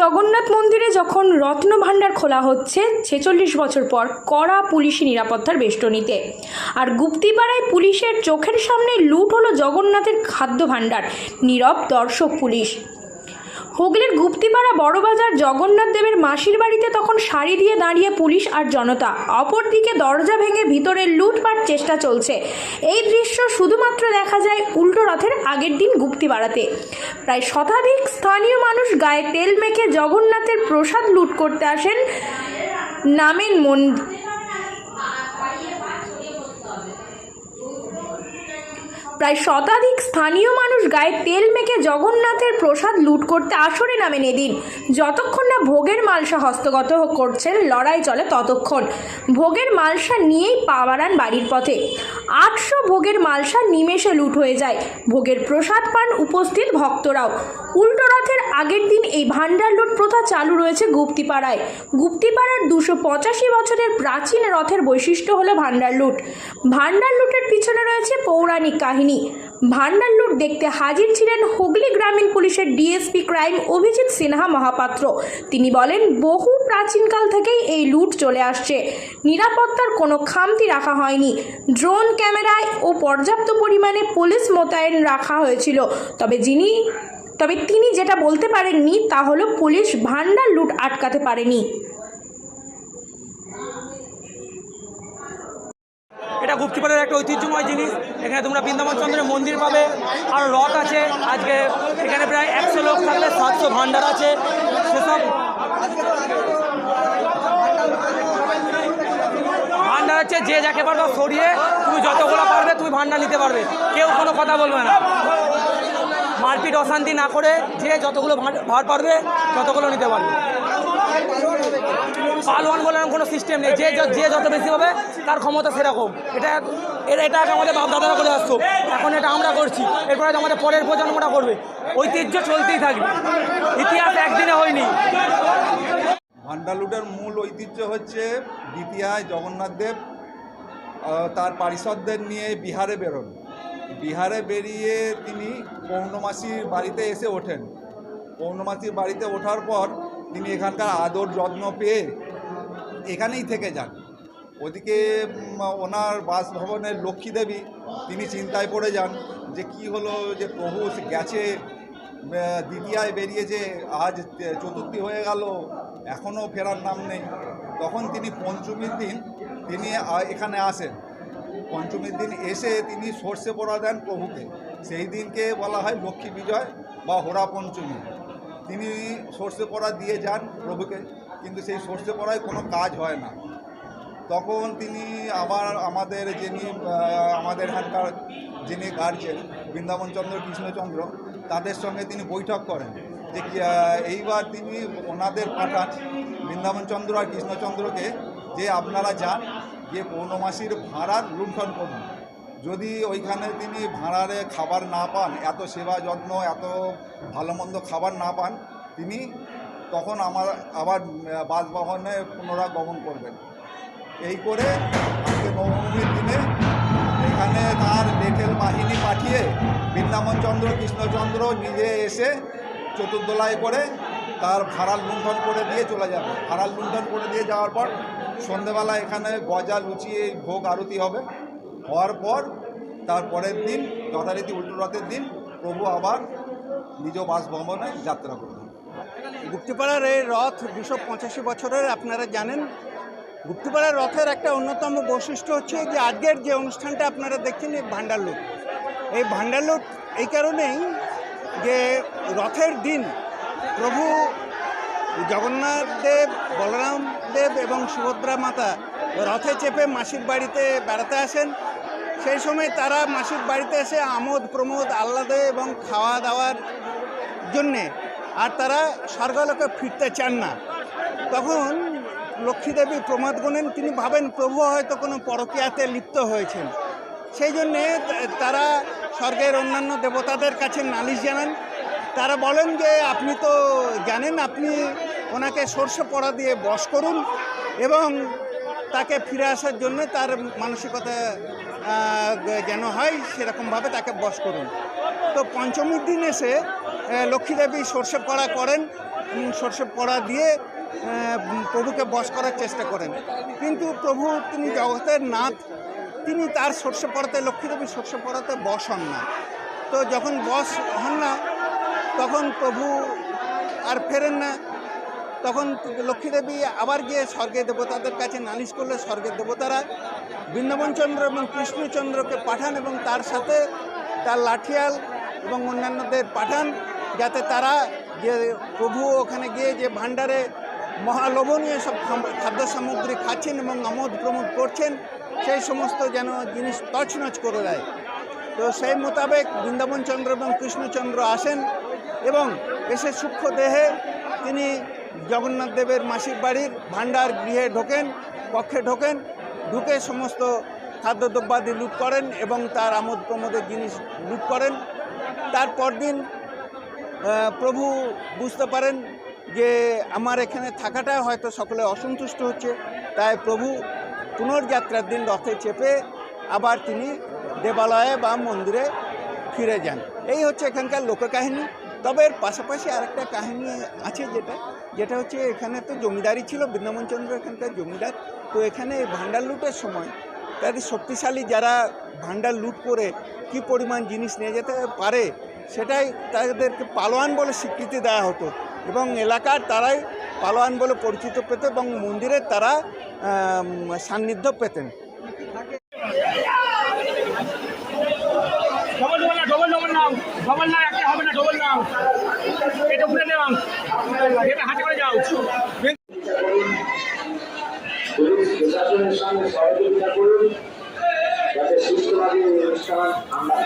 জগন্নাথ মন্দিরে যখন রত্ন ভাণ্ডার খোলা হচ্ছে, ছেচল্লিশ বছর পর কড়া পুলিশি নিরাপত্তার বেষ্টনীতে। আর গুপ্তিপাড়ায় পুলিশের চোখের সামনে লুট হলো জগন্নাথের খাদ্য ভাণ্ডার। নীরব দর্শক পুলিশ। হুগলির গুপ্তিপাড়া বড়বাজার জগন্নাথ দেবের মাসির বাড়িতে তখন শাড়ি দিয়ে দাঁড়িয়ে পুলিশ আর জনতা। অপরদিকে দরজা ভেঙে ভিতরে লুটপাট চেষ্টা চলছে। এই দৃশ্য শুধুমাত্র দেখা যায় উল্টো রথের আগের দিন গুপ্তিপাড়াতে। প্রায় শতাধিক স্থানীয় মানুষ গায়ে তেল মেখে জগন্নাথের প্রসাদ লুট করতে আসেন নামেন মন প্রায় শতাধিক স্থানীয় মানুষ গায়ে তেল মেখে জগন্নাথের প্রসাদ লুট করতে আসরে নামেন এদিন। যতক্ষণ না ভোগের মালসা হস্তগত করছেন, লড়াই চলে ততক্ষণ। ভোগের মালসা নিয়েই পাওয়ারান বাড়ির পথে। আটশো ভোগের মালসা নিমেষে লুট হয়ে যায়। ভোগের প্রসাদ পান উপস্থিত ভক্তরাও। উল্টো রথের আগের দিন এই ভাণ্ডার লুট প্রথা চালু রয়েছে গুপ্তিপাড়ায়। গুপ্তিপাড়ার দুশো পঁচাশি বছরের প্রাচীন রথের বৈশিষ্ট্য হলো ভাণ্ডার লুট। ভাণ্ডার লুটের পিছনে রয়েছে পৌরাণিক কাহিনী। ভাণ্ডার লুট দেখতে হাজির ছিলেন হুগলি গ্রামীণ পুলিশের ডিএসপি ক্রাইম অভিজিৎ সিনহা মহাপাত্র। তিনি বলেন, বহু প্রাচীনকাল থেকেই এই লুট চলে আসছে। নিরাপত্তার কোনো খামতি রাখা হয়নি। ড্রোন ক্যামেরায় ও পর্যাপ্ত পরিমাণে পুলিশ মোতায়েন রাখা হয়েছিল। তবে যিনি তবে তিনি যেটা বলতে পারেননি তা হলো পুলিশ ভান্ডার লুট আটকাতে পারেনি। এটা গুপ্তিপাড়ের একটা ঐতিহ্যময় জিনিস। এখানে তোমরা বৃন্দাবন চন্দ্রের মন্দির পাবে, আর রথ আছে, আজকে এখানে প্রায় একশো লোক থাকলে সাতশো ভান্ডার আছে, সেসব ভান্ডার আছে যে যাকে পারবে সরিয়ে তুমি যতগুলো পারবে তুমি ভান্ডার নিতে পারবে। কেউ কোনো কথা বলবে না। মারপিট অশান্তি না করে যে যতগুলো ভার পারবে, ততগুলো নিতে পারবে। পালোয়ান বলে কোনো সিস্টেম নেই। যে যে যত বেশি হবে তার ক্ষমতা সেরকম। এটা এটা এটা আমাদের বাপ দাদারা করে আসতো। এখন এটা আমরা করছি। এরপরে আমাদের পরের প্রজন্মটা করবে। ঐতিহ্য চলতেই থাকবে। ইতিহাস একদিনে হয়নি। ভান্ডালুটের মূল ঐতিহ্য হচ্ছে দ্বিতীয়ায় জগন্নাথ দেব তার পারিষদদের নিয়ে বিহারে বেরোন। বিহারে বেরিয়ে তিনি পৌর্ণমাসীর বাড়িতে এসে ওঠেন। পৌর্ণমাসীর বাড়িতে ওঠার পর তিনি এখানকার আদর যত্ন পেয়ে এখানেই থেকে যান। ওদিকে ওনার বাসভবনের লক্ষ্মী দেবী তিনি চিন্তায় পড়ে যান যে কি হলো যে প্রভু গেছে দ্বিতীয়ায় বেরিয়েছে, আজ চতুর্থী হয়ে গেল, এখনও ফেরার নাম নেই। তখন তিনি পঞ্চমীর দিন তিনি এখানে আসেন। পঞ্চমীর দিন এসে তিনি সর্ষে পড়া দেন প্রভুকে সেই দিনকে বলা হয় লক্ষ্মী বিজয় বা হোরা পঞ্চমী। তিনি সর্ষে পড়া দিয়ে যান প্রভুকে, কিন্তু সেই সর্ষে পড়ায় কোনো কাজ হয় না। তখন তিনি আবার আমাদের যিনি আমাদের এখানকার যিনি গার্জেন বৃন্দাবনচন্দ্র কৃষ্ণচন্দ্র, তাদের সঙ্গে তিনি বৈঠক করেন যে এইবার তিনি ওনাদের পাঠান বৃন্দাবনচন্দ্র আর কৃষ্ণচন্দ্রকে যে আপনারা যান গিয়ে পৌর্ণমাসির ভাড়ার লুণ্ঠন করুন যদি ওইখানে তিনি ভাড়ারে খাবার না পান এত সেবা যত্ন এত ভালো মন্দ খাবার না পান তিনি তখন আমার আবার আহ, বাসবাহনে পুনরায় গমন করবেন এই করে আজকে নবমীর দিনে এখানে তার লেঠেল বাহিনী পাঠিয়ে বৃন্দাবনচন্দ্র কৃষ্ণচন্দ্র নিজে এসে চতুর্দোলায় করে তার ভাড়াল লুণ্ঠন করে দিয়ে চলে যাবে। ভাড়াল লুণ্ঠন করে দিয়ে যাওয়ার পর সন্ধেবেলা এখানে গজা লুচি এই ভোগ আরতি হবে। হওয়ার পর তার পরের দিন, যথারীতি উল্টো রথের দিন, প্রভু আবার নিজ বাসভবনে যাত্রা করবেন। গুপ্তিপাড়ার এই রথ দুশো পঁচাশি বছরের, আপনারা জানেন? গুপ্তিপাড়ার রথের একটা অন্যতম বৈশিষ্ট্য হচ্ছে যে আজকের যে অনুষ্ঠানটা আপনারা দেখছেন, এই ভান্ডার লুট এই ভান্ডার লুট এই কারণেই যে রথের দিন প্রভু জগন্নাথ দেব বলরাম দেব এবং সুভদ্রা মাতা রথে চেপে মাসির বাড়িতে বেড়াতে আসেন। সেই সময় তারা মাসির বাড়িতে এসে আমোদ, প্রমোদ, আহ্লাদে এবং খাওয়া দাওয়ার জন্যে আর তারা স্বর্গলোকে ফিরতে চান না। তখন লক্ষ্মীদেবী প্রমাদ গুনেন, তিনি ভাবেন প্রভু হয়তো কোনো পরকীয়াতে লিপ্ত হয়েছেন। সেই জন্যে তারা স্বর্গের অন্যান্য দেবতাদের কাছে নালিশ জানান। তারা বলেন যে, আপনি তো জানেন, আপনি ওনাকে সর্ষে পড়া দিয়ে বস করুন এবং তাকে ফিরে আসার জন্য তার মানসিকতা যেন হয় সেরকমভাবে তাকে বস করুন। তো পঞ্চমীর দিন এসে লক্ষ্মীদেবী সর্ষে পড়া করেন সর্ষে পড়া দিয়ে প্রভুকে বস করার চেষ্টা করেন। কিন্তু প্রভু তিনি জগতের নাথ, তিনি তার সর্ষে পড়াতে, লক্ষ্মীদেবী সর্ষে পড়াতে বস হন না। তো যখন বস হন না, তখন প্রভু আর ফেরেন না। তখন লক্ষ্মীদেবী আবার গিয়ে স্বর্গের দেবতাদের কাছে নালিশ করলে স্বর্গের দেবতারা। বৃন্দাবনচন্দ্র এবং কৃষ্ণচন্দ্রকে পাঠান এবং তার সাথে তার লাঠিয়াল এবং অন্যান্যদের পাঠান যাতে তারা যে প্রভু ওখানে গিয়ে যে ভাণ্ডারে মহালোভনীয় সব খাদ্য সামগ্রী খাচ্ছেন এবং আমোদ প্রমোদ করছেন, সেই সমস্ত যেন জিনিস তছনছ করে দেয়। তো সেই মোতাবেক বৃন্দাবনচন্দ্র এবং কৃষ্ণচন্দ্র আসেন এবং এসে সূক্ষ্ম দেহে তিনি জগন্নাথ দেবের মাসির বাড়ির ভাণ্ডার গৃহে ঢোকেন কক্ষে ঢোকেন ঢুকে সমস্ত খাদ্যদ্রব্যাদি লুট করেন এবং তার আমোদ প্রমোদের জিনিস লুট করেন। তারপর দিন আহ, প্রভু বুঝতে পারেন যে আমার এখানে থাকাটা হয়তো সকলে অসন্তুষ্ট হচ্ছে। তাই প্রভু পুনর্যাত্রার দিন রথে চেপে আবার তিনি দেবালয়ে বা মন্দিরে ফিরে যান। এই হচ্ছে এখানকার লোককাহিনী। তবে এর পাশাপাশি আরেকটা কাহিনী আছে যেটা যেটা হচ্ছে এখানে তো জমিদারি ছিল বৃন্দাবনচন্দ্র এখানকার জমিদার। তো এখানে এই ভাণ্ডার লুটের সময় তাদের শক্তিশালী যারা ভাণ্ডার লুট করে কি পরিমাণ জিনিস নিয়ে যেতে পারে, সেটাই তাদেরকে পালোয়ান বলে স্বীকৃতি দেওয়া হতো। এবং এলাকার তারাই পালোয়ান বলে পরিচিত পেত এবং মন্দিরের তারা সান্নিধ্য পেতেন। ডবল ডবল না ডবল ডবল হবে না ডবল নাও। এটা উঠে নাও। এটা হাতে করে যাও। সুস্থভাবে অনুষ্ঠান আমরা